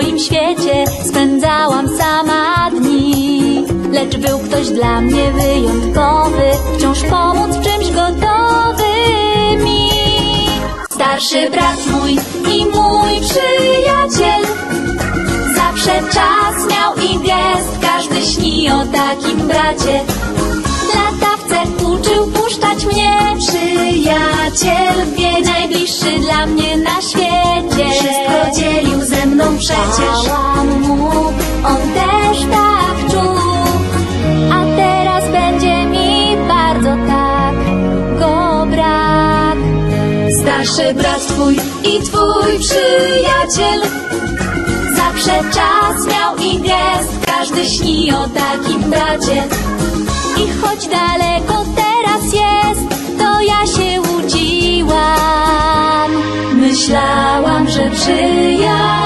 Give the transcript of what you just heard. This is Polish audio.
swoim świecie spędzałam sama dni. Lecz był ktoś dla mnie wyjątkowy, wciąż pomóc w czymś gotowy mi. Starszy brat mój i mój przyjaciel, zawsze czas miał i gest, każdy śni o takim bracie. Latawce uczył puszczać mnie przyjaciel, wie najbliższy dla mnie na Dałam mu, on też tak czuł. A teraz będzie mi bardzo tak go brak. Starszy brat twój i twój przyjaciel Zawsze czas miał i gest. Każdy śni o takim bracie. I choć daleko teraz jest To ja się łudziłam Myślałam, że przyjaciel